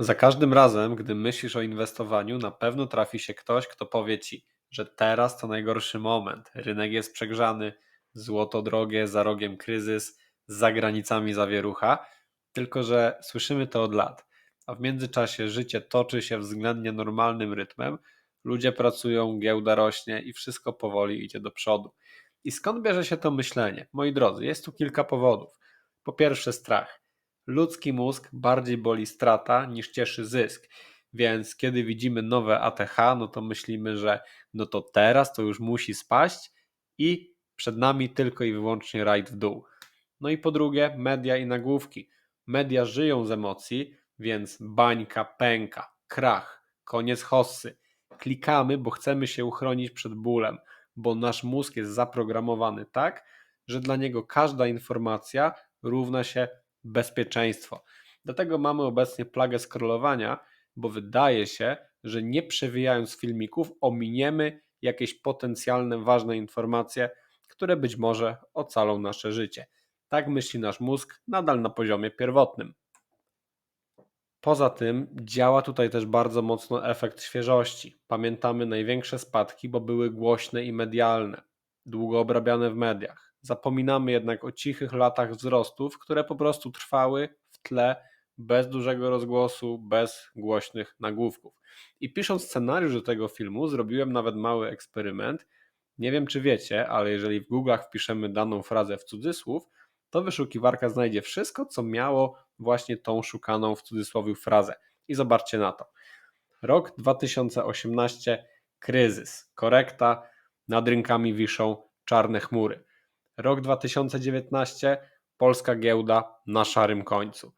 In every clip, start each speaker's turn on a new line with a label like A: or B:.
A: Za każdym razem, gdy myślisz o inwestowaniu, na pewno trafi się ktoś, kto powie ci, że teraz to najgorszy moment, rynek jest przegrzany, złoto drogie, za rogiem kryzys, za granicami zawierucha, tylko że słyszymy to od lat, a w międzyczasie życie toczy się względnie normalnym rytmem, ludzie pracują, giełda rośnie i wszystko powoli idzie do przodu. I skąd bierze się to myślenie? Moi drodzy, jest tu kilka powodów. Po pierwsze, strach. Ludzki mózg bardziej boli strata niż cieszy zysk. Więc kiedy widzimy nowe ATH, no to myślimy, że no to teraz to już musi spaść i przed nami tylko i wyłącznie rajd w dół. No i po drugie, media i nagłówki. Media żyją z emocji, więc bańka pęka, krach, koniec hossy. Klikamy, bo chcemy się uchronić przed bólem, bo nasz mózg jest zaprogramowany tak, że dla niego każda informacja równa się bezpieczeństwo. Dlatego mamy obecnie plagę scrollowania, bo wydaje się, że nie przewijając filmików ominiemy jakieś potencjalne ważne informacje, które być może ocalą nasze życie. Tak myśli nasz mózg nadal na poziomie pierwotnym. Poza tym działa tutaj też bardzo mocno efekt świeżości. Pamiętamy największe spadki, bo były głośne i medialne, długo obrabiane w mediach. Zapominamy jednak o cichych latach wzrostów, które po prostu trwały w tle, bez dużego rozgłosu, bez głośnych nagłówków. I pisząc scenariusz do tego filmu, zrobiłem nawet mały eksperyment. Nie wiem, czy wiecie, ale jeżeli w Google'ach wpiszemy daną frazę w cudzysłów, to wyszukiwarka znajdzie wszystko, co miało właśnie tą szukaną w cudzysłowie frazę. I zobaczcie na to. Rok 2018 kryzys, korekta, nad rynkami wiszą czarne chmury. Rok 2019 polska giełda na szarym końcu.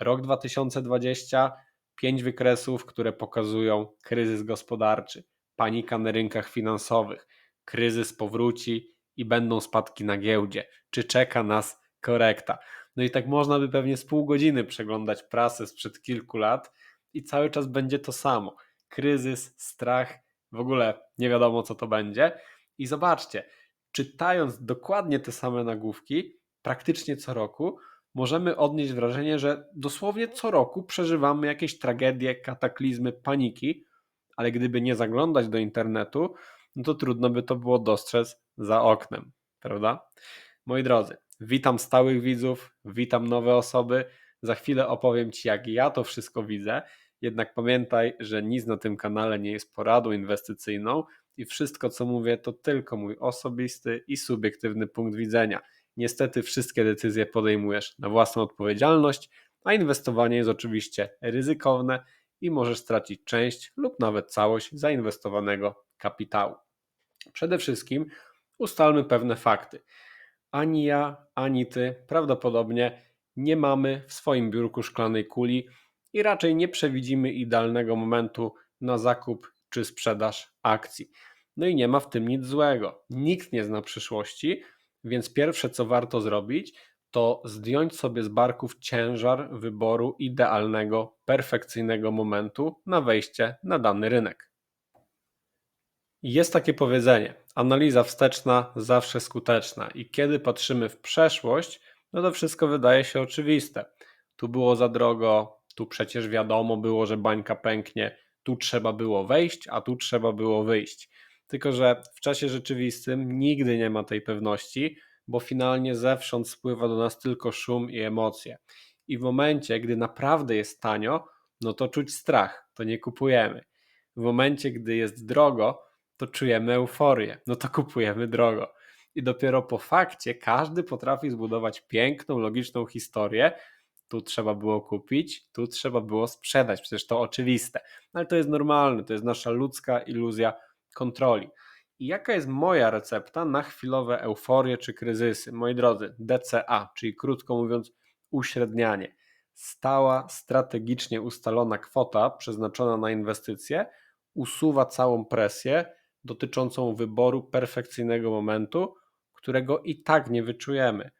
A: Rok 2020 pięć wykresów, które pokazują kryzys gospodarczy, panika na rynkach finansowych, kryzys powróci i będą spadki na giełdzie. Czy czeka nas korekta? No i tak można by pewnie z pół godziny przeglądać prasę sprzed kilku lat i cały czas będzie to samo. Kryzys, strach, w ogóle nie wiadomo co to będzie. I zobaczcie, czytając dokładnie te same nagłówki, praktycznie co roku, możemy odnieść wrażenie, że dosłownie co roku przeżywamy jakieś tragedie, kataklizmy, paniki, ale gdyby nie zaglądać do internetu, no to trudno by to było dostrzec za oknem, prawda? Moi drodzy, witam stałych widzów, witam nowe osoby. Za chwilę opowiem Ci, jak ja to wszystko widzę. Jednak pamiętaj, że nic na tym kanale nie jest poradą inwestycyjną i wszystko, co mówię, to tylko mój osobisty i subiektywny punkt widzenia. Niestety, wszystkie decyzje podejmujesz na własną odpowiedzialność, a inwestowanie jest oczywiście ryzykowne i możesz stracić część lub nawet całość zainwestowanego kapitału. Przede wszystkim ustalmy pewne fakty. Ani ja, ani ty prawdopodobnie nie mamy w swoim biurku szklanej kuli i raczej nie przewidzimy idealnego momentu na zakup czy sprzedaż akcji. No i nie ma w tym nic złego. Nikt nie zna przyszłości, więc pierwsze co warto zrobić, to zdjąć sobie z barków ciężar wyboru idealnego, perfekcyjnego momentu na wejście na dany rynek. Jest takie powiedzenie: analiza wsteczna zawsze skuteczna, i kiedy patrzymy w przeszłość, no to wszystko wydaje się oczywiste. Tu było za drogo, tu przecież wiadomo było, że bańka pęknie, tu trzeba było wejść, a tu trzeba było wyjść. Tylko, że w czasie rzeczywistym nigdy nie ma tej pewności, bo finalnie zewsząd spływa do nas tylko szum i emocje. I w momencie, gdy naprawdę jest tanio, no to czuć strach, to nie kupujemy. W momencie, gdy jest drogo, to czujemy euforię, no to kupujemy drogo. I dopiero po fakcie każdy potrafi zbudować piękną, logiczną historię. Tu trzeba było kupić, tu trzeba było sprzedać, przecież to oczywiste. Ale to jest normalne, to jest nasza ludzka iluzja kontroli. I jaka jest moja recepta na chwilowe euforie czy kryzysy? Moi drodzy, DCA, czyli krótko mówiąc, uśrednianie. Stała, strategicznie ustalona kwota przeznaczona na inwestycje usuwa całą presję dotyczącą wyboru perfekcyjnego momentu, którego i tak nie wyczujemy.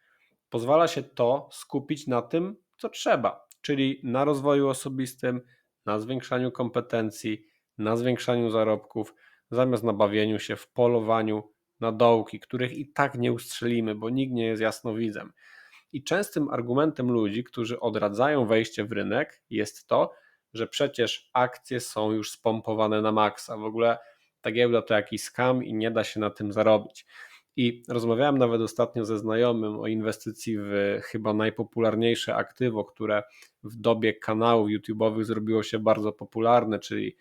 A: Pozwala się to skupić na tym, co trzeba, czyli na rozwoju osobistym, na zwiększaniu kompetencji, na zwiększaniu zarobków zamiast na bawieniu się w polowaniu na dołki, których i tak nie ustrzelimy, bo nikt nie jest jasnowidzem. I częstym argumentem ludzi, którzy odradzają wejście w rynek, jest to, że przecież akcje są już spompowane na maksa. W ogóle ta giełda to jakiś skam i nie da się na tym zarobić. I rozmawiałem nawet ostatnio ze znajomym o inwestycji w chyba najpopularniejsze aktywo, które w dobie kanałów YouTube'owych zrobiło się bardzo popularne, czyli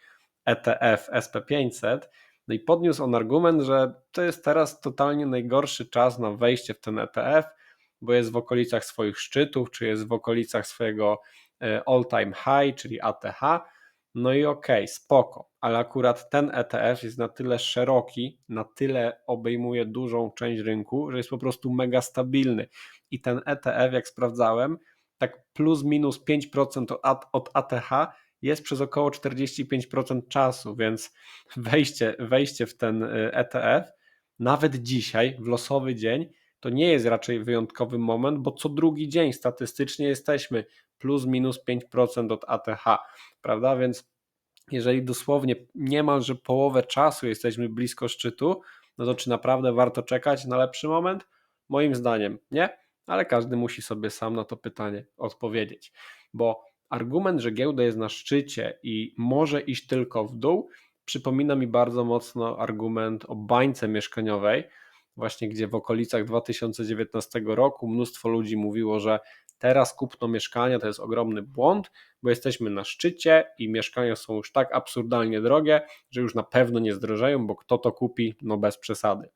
A: ETF SP500. No i podniósł on argument, że to jest teraz totalnie najgorszy czas na wejście w ten ETF, bo jest w okolicach swoich szczytów, czy jest w okolicach swojego e, all-time high, czyli ATH. No i okej, okay, spoko, ale akurat ten ETF jest na tyle szeroki, na tyle obejmuje dużą część rynku, że jest po prostu mega stabilny. I ten ETF, jak sprawdzałem, tak plus minus 5% od ATH jest przez około 45% czasu, więc wejście, wejście w ten ETF, y, nawet dzisiaj, w losowy dzień, to nie jest raczej wyjątkowy moment, bo co drugi dzień statystycznie jesteśmy plus minus 5% od ATH, prawda? Więc jeżeli dosłownie niemalże połowę czasu jesteśmy blisko szczytu, no to czy naprawdę warto czekać na lepszy moment? Moim zdaniem nie, ale każdy musi sobie sam na to pytanie odpowiedzieć, bo argument, że giełda jest na szczycie i może iść tylko w dół, przypomina mi bardzo mocno argument o bańce mieszkaniowej, właśnie gdzie w okolicach 2019 roku mnóstwo ludzi mówiło, że teraz kupno mieszkania to jest ogromny błąd, bo jesteśmy na szczycie i mieszkania są już tak absurdalnie drogie, że już na pewno nie zdrożeją, bo kto to kupi, no bez przesady.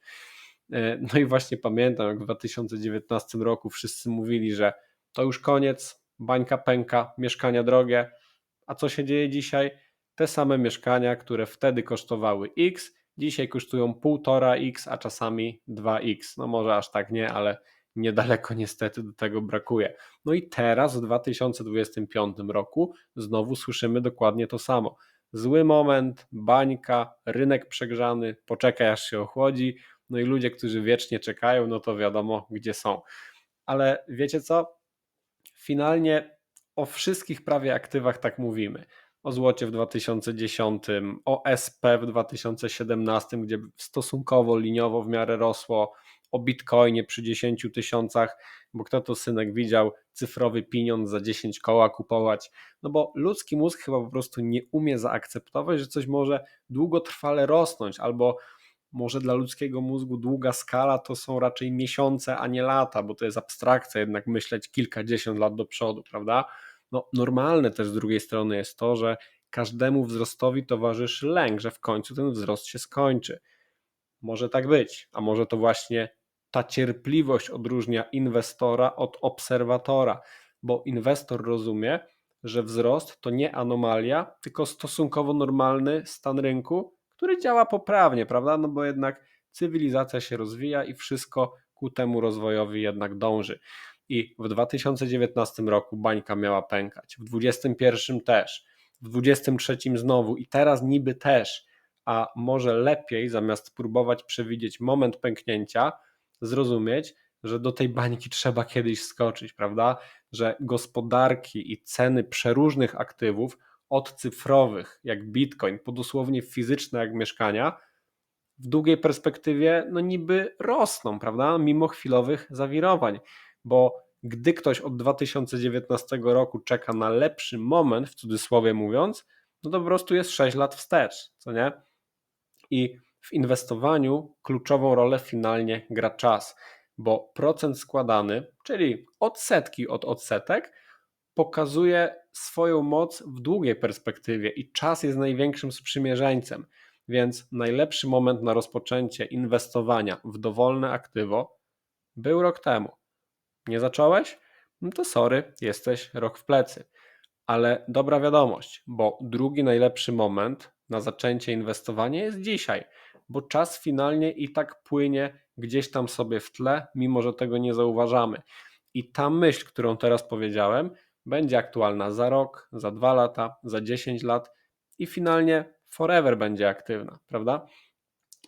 A: E, no i właśnie pamiętam, jak w 2019 roku wszyscy mówili, że to już koniec, bańka pęka, mieszkania drogie. A co się dzieje dzisiaj? Te same mieszkania, które wtedy kosztowały X, dzisiaj kosztują 1,5x, a czasami 2x. No może aż tak nie, ale niedaleko niestety do tego brakuje. No i teraz w 2025 roku znowu słyszymy dokładnie to samo. Zły moment, bańka, rynek przegrzany, poczekaj aż się ochłodzi, no i ludzie, którzy wiecznie czekają, no to wiadomo gdzie są. Ale wiecie co? finalnie o wszystkich prawie aktywach tak mówimy. O złocie w 2010, o SP w 2017, gdzie stosunkowo liniowo w miarę rosło, o bitcoinie przy 10 tysiącach, bo kto to synek widział cyfrowy pieniądz za 10 koła kupować? No bo ludzki mózg chyba po prostu nie umie zaakceptować, że coś może długotrwale rosnąć albo może dla ludzkiego mózgu długa skala to są raczej miesiące, a nie lata, bo to jest abstrakcja jednak myśleć kilkadziesiąt lat do przodu, prawda? No, normalne też z drugiej strony jest to, że każdemu wzrostowi towarzyszy lęk, że w końcu ten wzrost się skończy. Może tak być, a może to właśnie ta cierpliwość odróżnia inwestora od obserwatora, bo inwestor rozumie, że wzrost to nie anomalia, tylko stosunkowo normalny stan rynku, który działa poprawnie, prawda? No bo jednak cywilizacja się rozwija i wszystko ku temu rozwojowi jednak dąży. I w 2019 roku bańka miała pękać, w 2021 też, w 2023 znowu. I teraz niby też, a może lepiej zamiast próbować przewidzieć moment pęknięcia, zrozumieć, że do tej bańki trzeba kiedyś skoczyć, prawda? Że gospodarki i ceny przeróżnych aktywów od cyfrowych, jak bitcoin, po dosłownie fizyczne, jak mieszkania, w długiej perspektywie no niby rosną, prawda? Mimo chwilowych zawirowań, bo gdy ktoś od 2019 roku czeka na lepszy moment, w cudzysłowie mówiąc, no to po prostu jest 6 lat wstecz, co nie? I w inwestowaniu kluczową rolę finalnie gra czas, bo procent składany, czyli odsetki od odsetek, pokazuje swoją moc w długiej perspektywie i czas jest największym sprzymierzeńcem. Więc najlepszy moment na rozpoczęcie inwestowania w dowolne aktywo był rok temu. Nie zacząłeś? No to sorry, jesteś rok w plecy. Ale dobra wiadomość, bo drugi najlepszy moment na zaczęcie inwestowania jest dzisiaj, bo czas finalnie i tak płynie gdzieś tam sobie w tle, mimo że tego nie zauważamy. I ta myśl, którą teraz powiedziałem, będzie aktualna za rok, za dwa lata, za 10 lat i finalnie forever będzie aktywna, prawda?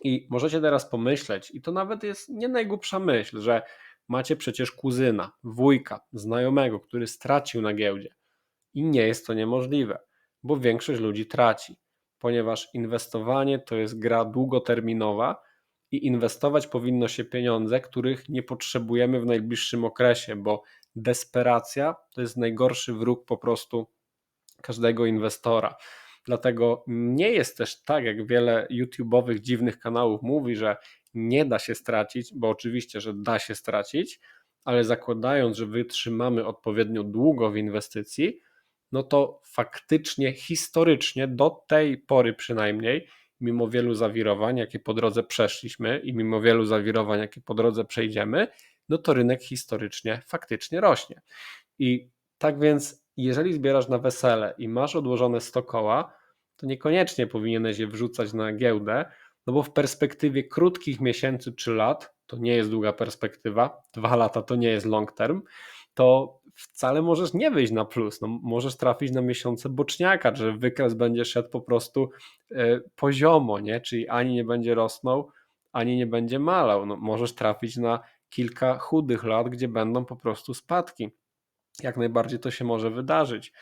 A: I możecie teraz pomyśleć, i to nawet jest nie najgłupsza myśl, że macie przecież kuzyna, wujka, znajomego, który stracił na giełdzie. I nie jest to niemożliwe, bo większość ludzi traci, ponieważ inwestowanie to jest gra długoterminowa i inwestować powinno się pieniądze, których nie potrzebujemy w najbliższym okresie, bo desperacja to jest najgorszy wróg po prostu każdego inwestora. Dlatego nie jest też tak, jak wiele YouTube'owych dziwnych kanałów mówi, że nie da się stracić, bo oczywiście, że da się stracić, ale zakładając, że wytrzymamy odpowiednio długo w inwestycji, no to faktycznie, historycznie, do tej pory przynajmniej, mimo wielu zawirowań, jakie po drodze przeszliśmy i mimo wielu zawirowań, jakie po drodze przejdziemy, no to rynek historycznie faktycznie rośnie. I tak więc, jeżeli zbierasz na wesele i masz odłożone 100 koła, to niekoniecznie powinieneś je wrzucać na giełdę, no bo w perspektywie krótkich miesięcy czy lat, to nie jest długa perspektywa, dwa lata to nie jest long term, to wcale możesz nie wyjść na plus. No, możesz trafić na miesiące boczniaka, że wykres będzie szedł po prostu y, poziomo, nie? czyli ani nie będzie rosnął, ani nie będzie malał. No, możesz trafić na kilka chudych lat, gdzie będą po prostu spadki. Jak najbardziej to się może wydarzyć.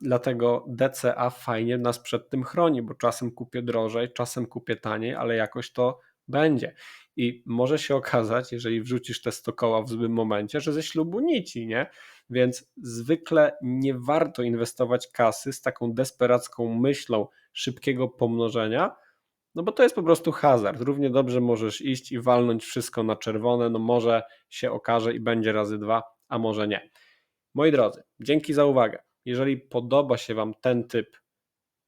A: Dlatego DCA fajnie nas przed tym chroni, bo czasem kupię drożej, czasem kupię taniej, ale jakoś to będzie. I może się okazać, jeżeli wrzucisz te 100 koła w złym momencie, że ze ślubu nici, nie? Więc zwykle nie warto inwestować kasy z taką desperacką myślą szybkiego pomnożenia, no bo to jest po prostu hazard. Równie dobrze możesz iść i walnąć wszystko na czerwone, no może się okaże i będzie razy dwa, a może nie. Moi drodzy, dzięki za uwagę. Jeżeli podoba się Wam ten typ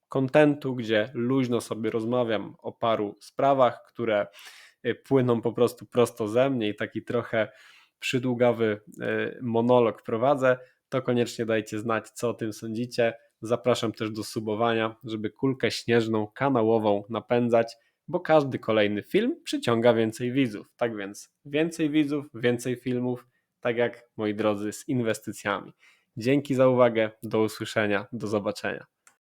A: kontentu, gdzie luźno sobie rozmawiam o paru sprawach, które y, płyną po prostu prosto ze mnie i taki trochę przydługawy y, monolog prowadzę, to koniecznie dajcie znać, co o tym sądzicie. Zapraszam też do subowania, żeby kulkę śnieżną kanałową napędzać, bo każdy kolejny film przyciąga więcej widzów. Tak więc więcej widzów, więcej filmów, tak jak moi drodzy z inwestycjami. Dzięki za uwagę, do usłyszenia, do zobaczenia.